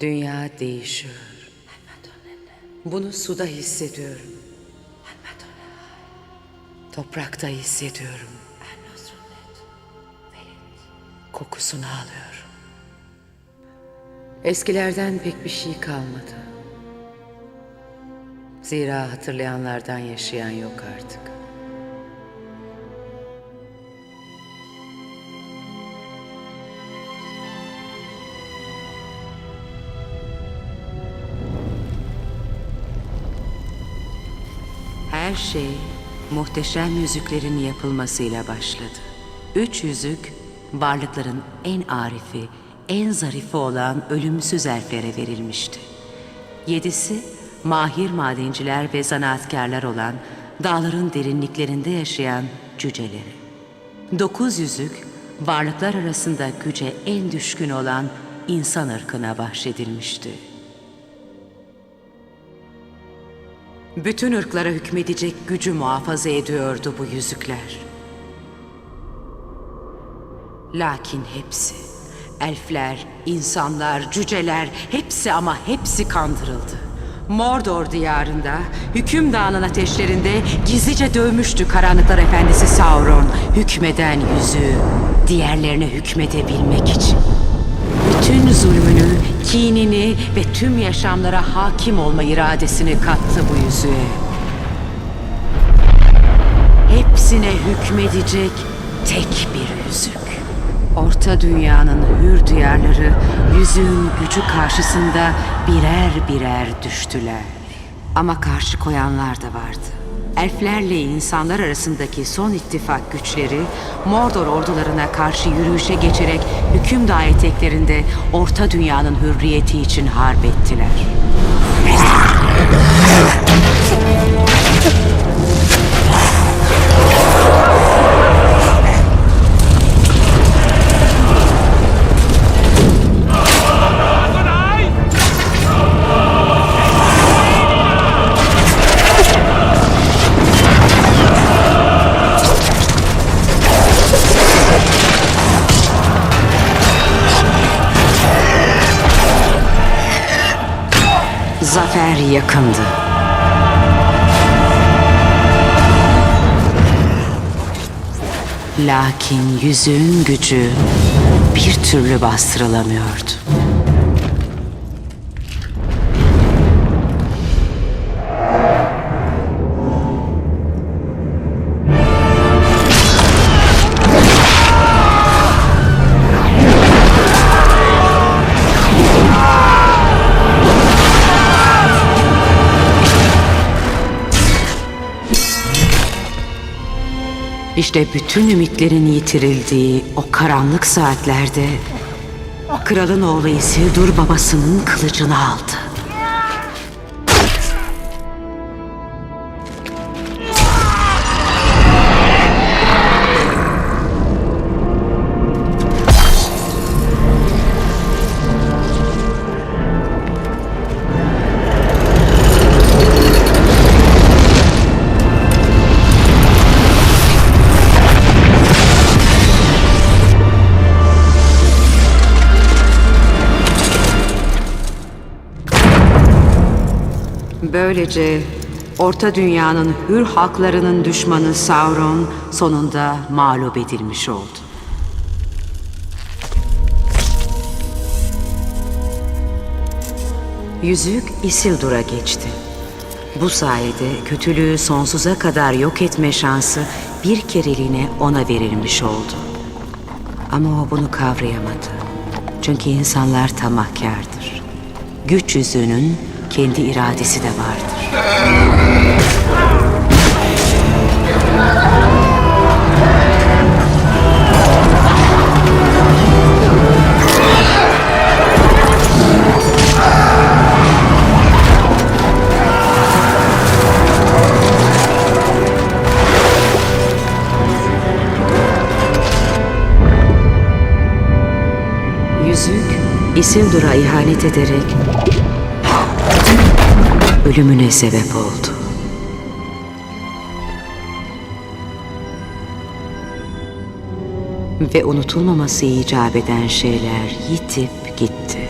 Dünya değişiyor. Bunu suda hissediyorum. Toprakta hissediyorum. Kokusunu alıyorum. Eskilerden pek bir şey kalmadı. Zira hatırlayanlardan yaşayan yok artık. Her şey muhteşem yüzüklerin yapılmasıyla başladı. Üç yüzük varlıkların en arifi, en zarifi olan ölümsüz elflere verilmişti. Yedisi mahir madenciler ve zanaatkarlar olan dağların derinliklerinde yaşayan cüceleri. Dokuz yüzük varlıklar arasında güce en düşkün olan insan ırkına bahşedilmişti. Bütün ırklara hükmedecek gücü muhafaza ediyordu bu yüzükler. Lakin hepsi, elfler, insanlar, cüceler, hepsi ama hepsi kandırıldı. Mordor diyarında, hüküm dağının ateşlerinde gizlice dövmüştü karanlıklar efendisi Sauron, hükmeden yüzüğü, diğerlerine hükmedebilmek için. Bütün zulmünü, kinini ve tüm yaşamlara hakim olma iradesini kattı bu yüzüğe. Hepsine hükmedecek tek bir yüzük. Orta dünyanın hür diyarları yüzüğün gücü karşısında birer birer düştüler. Ama karşı koyanlar da vardı. Elflerle insanlar arasındaki son ittifak güçleri Mordor ordularına karşı yürüyüşe geçerek hükümdağ eteklerinde Orta Dünya'nın hürriyeti için harp ettiler. Zafer yakındı. Lakin yüzüğün gücü bir türlü bastırılamıyordu. İşte bütün ümitlerin yitirildiği o karanlık saatlerde kralın oğlu Isildur babasının kılıcını aldı. Böylece Orta Dünya'nın hür halklarının düşmanı Sauron sonunda mağlup edilmiş oldu. Yüzük Isildur'a geçti. Bu sayede kötülüğü sonsuza kadar yok etme şansı bir kereliğine ona verilmiş oldu. Ama o bunu kavrayamadı. Çünkü insanlar tamahkardır. Güç yüzüğünün kendi iradesi de vardır. Yüzük Isildur'a ihanet ederek ölümüne sebep oldu. ve unutulmaması icap eden şeyler yitip gitti.